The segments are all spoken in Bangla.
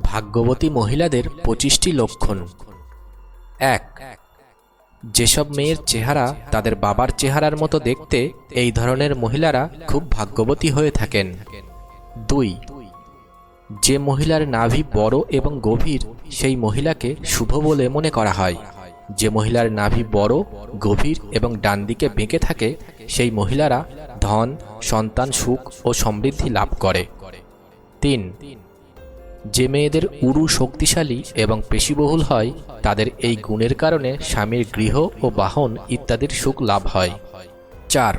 ভাগ্যবতী মহিলাদের পঁচিশটি লক্ষণ। এক, যেসব মেয়ের চেহারা তাদের বাবার চেহারার মতো দেখতে এই ধরনের মহিলারা খুব ভাগ্যবতী হয়ে থাকেন। দুই, যে মহিলার নাভি বড় এবং গভীর, সেই মহিলাকে শুভ বলে মনে করা হয়। যে মহিলার নাভি বড়, গভীর এবং ডান দিকে বেঁকে থাকে, সেই মহিলারা ধন, সন্তান, সুখ ও সমৃদ্ধি লাভ করে। তিন যে মেয়েদের উরু শক্তিশালী এবং পেশিবহুল হয়, তাদের এই গুণের কারণে স্বামীর গৃহ ও বাহন ইত্যাদির সুখ লাভ হয়। চার,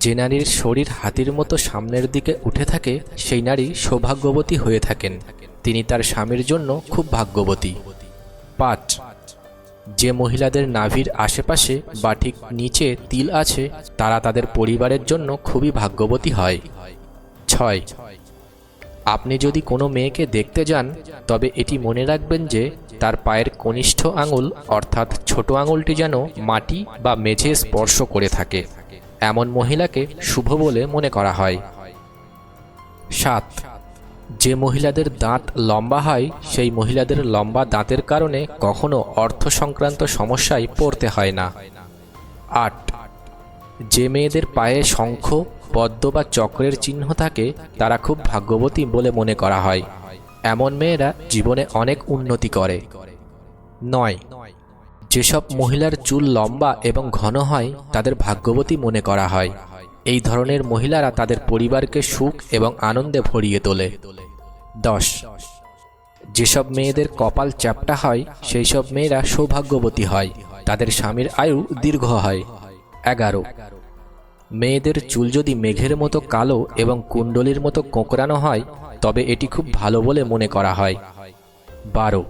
যে নারীর শরীর হাতির মতো সামনের দিকে উঠে থাকে, সেই নারী সৌভাগ্যবতী হয়ে থাকেন। তিনি তার স্বামীর জন্য খুব ভাগ্যবতী। পাঁচ, যে মহিলাদের নাভির আশেপাশে বা ঠিক নিচে তিল আছে, তারা তাদের পরিবারের জন্য খুবই ভাগ্যবতী হয়। ছয় আপনি যদি কোনো মেয়েকে দেখতে যান, তবে এটি মনে রাখবেন যে তার পায়ের কনিষ্ঠ আঙুল, অর্থাৎ ছোট আঙুলটি যেন মাটি বা মেঝে স্পর্শ করে থাকে। এমন মহিলাকে শুভ বলে মনে করা হয়। সাত, যে মহিলাদের দাঁত লম্বা হয়, সেই মহিলাদের লম্বা দাঁতের কারণে কখনো অর্থ সংক্রান্ত সমস্যায় পড়তে হয় না। আট, যে মেয়েদের পায়ে শঙ্খ পদ্ম বা চক্রের চিহ্ন থাকে, তারা খুব ভাগ্যবতী বলে মনে করা হয়। এমন মেয়েরা জীবনে অনেক উন্নতি করে। নয়। যেসব মহিলার চুল লম্বা এবং ঘন হয়, তাদের ভাগ্যবতী মনে করা হয়। এই ধরনের মহিলারা তাদের পরিবারকে সুখ এবং আনন্দে ভরিয়ে তোলে। দশ। যেসব মেয়েদের কপাল চ্যাপ্টা হয় সেই সব মেয়েরা সৌভাগ্যবতী হয়। তাদের স্বামীর আয়ু দীর্ঘ হয়। এগারো। মেয়েদের চুল যদি মেঘের মতো কালো এবং কুণ্ডলির মতো কোঁকড়ানো হয়, তবে এটি খুব ভালো বলে মনে করা হয়। বারো।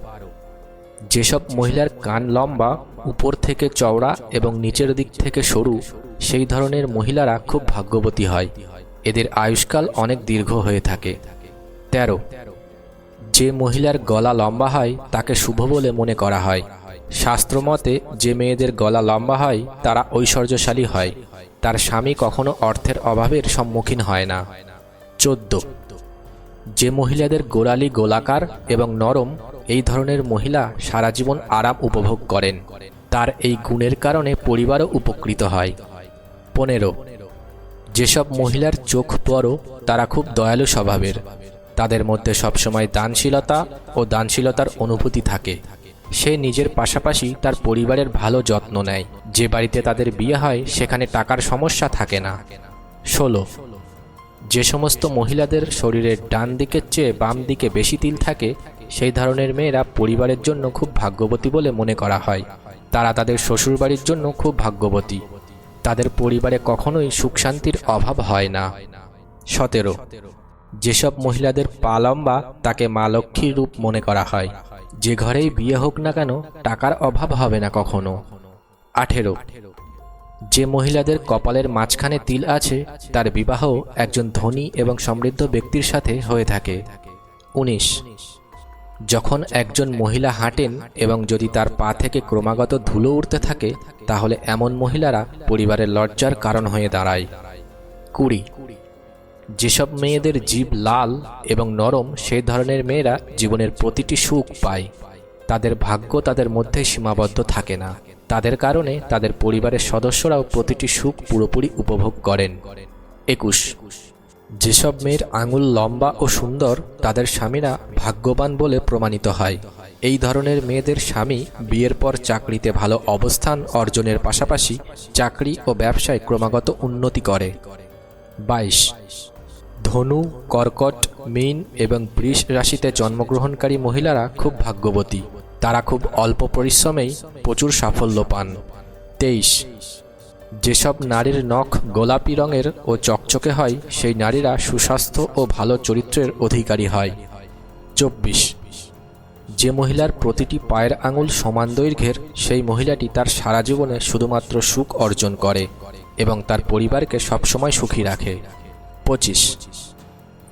যেসব মহিলার কান লম্বা, উপর থেকে চওড়া এবং নিচের দিক থেকে সরু, সেই ধরনের মহিলারা খুব ভাগ্যবতী হয়। এদের আয়ুষ্কাল অনেক দীর্ঘ হয়ে থাকে। তেরো। যে মহিলার গলা লম্বা হয়, তাকে শুভ বলে মনে করা হয়। শাস্ত্রমতে যে মেয়েদের গলা লম্বা হয়, তারা ঐশ্বর্যশালী হয়। তার স্বামী কখনো অর্থের অভাবের সম্মুখীন হয় না। চোদ্দ। যে মহিলাদের গোড়ালি গোলাকার এবং নরম, এই ধরনের মহিলা সারা জীবন আরাম উপভোগ করেন। তার এই গুণের কারণে পরিবারও উপকৃত হয়। পনেরো। যেসব মহিলার চোখ বড় তারা খুব দয়ালু স্বভাবের। তাদের মধ্যে সবসময় দানশীলতা ও দানশীলতার অনুভূতি থাকে। সে নিজের পাশাপাশি তার পরিবারের ভালো যত্ন নেয়। যে বাড়িতে তাদের বিয়ে হয়, সেখানে টাকার সমস্যা থাকে না। ষোলো। যে সমস্ত মহিলাদের শরীরের ডান দিকের চেয়ে বাম দিকে বেশি তিল থাকে, সেই ধরনের মেয়েরা পরিবারের জন্য খুব ভাগ্যবতী বলে মনে করা হয়। তারা তাদের শ্বশুরবাড়ির জন্য খুব ভাগ্যবতী। তাদের পরিবারে কখনোই সুখ শান্তির অভাব হয় না। সতেরো। যেসব মহিলাদের পা লম্বা, তাকে মা লক্ষ্মীর রূপ মনে করা হয়। যে ঘরেই বিয়ে হোক না কেন, টাকার অভাব হবে না কখনো। আঠেরো। যে মহিলাদের কপালের মাঝখানে তিল আছে, তার বিবাহ একজন ধনী এবং সমৃদ্ধ ব্যক্তির সাথে হয়ে থাকে। উনিশ। যখন একজন মহিলা হাঁটেন এবং যদি তার পা থেকে ক্রমাগত ধুলো উঠতে থাকে, তাহলে এমন মহিলারা পরিবারের লজ্জার কারণ হয়ে দাঁড়ায়। কুড়ি। যেসব মেয়েদের জীব লাল এবং নরম, সেই ধরনের মেয়েরা জীবনের প্রতিটি সুখ পায়। তাদের ভাগ্য তাদের মধ্যে সীমাবদ্ধ থাকে না। তাদের কারণে তাদের পরিবারের সদস্যরাও প্রতিটি সুখ পুরোপুরি উপভোগ করেন। একুশ। যেসব মেয়ের আঙুল লম্বা ও সুন্দর, তাদের স্বামীরা ভাগ্যবান বলে প্রমাণিত হয়। এই ধরনের মেয়েদের স্বামী বিয়ের পর চাকরিতে ভালো অবস্থান অর্জনের পাশাপাশি চাকরি ও ব্যবসায় ক্রমাগত উন্নতি করে। বাইশ। ধনু, কর্কট, মীন এবং বৃষ রাশিতে জন্মগ্রহণকারী মহিলারা খুব ভাগ্যবতী। তারা খুব অল্প পরিশ্রমেই প্রচুর সাফল্য পান। তেইশ। যেসব নারীর নখ গোলাপি রঙের ও চকচকে হয়, সেই নারীরা সুস্বাস্থ্য ও ভালো চরিত্রের অধিকারী হয়। চব্বিশ। যে মহিলার প্রতিটি পায়ের আঙুল সমান দৈর্ঘ্যের, সেই মহিলাটি তার সারা জীবনে শুধুমাত্র সুখ অর্জন করে এবং তার পরিবারকে সবসময় সুখী রাখে। পঁচিশ।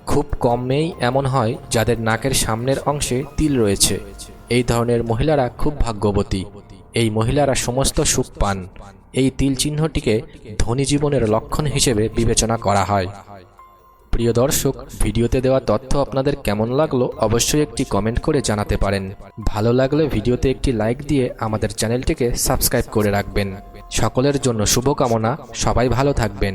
খুব কম মেয়েই এমন হয় যাদের নাকের সামনের অংশে তিল রয়েছে। এই ধরনের মহিলারা খুব ভাগ্যবতী। এই মহিলারা সমস্ত সুখ পান। এই তিল চিহ্নটিকে ধনী জীবনের লক্ষণ হিসেবে বিবেচনা করা হয়। প্রিয় দর্শক, ভিডিওতে দেওয়া তথ্য আপনাদের কেমন লাগল অবশ্যই একটি কমেন্ট করে জানাতে পারেন। ভালো লাগলে ভিডিওতে একটি লাইক দিয়ে আমাদের চ্যানেলটিকে সাবস্ক্রাইব করে রাখবেন। সকলের জন্য শুভকামনা। সবাই ভালো থাকবেন।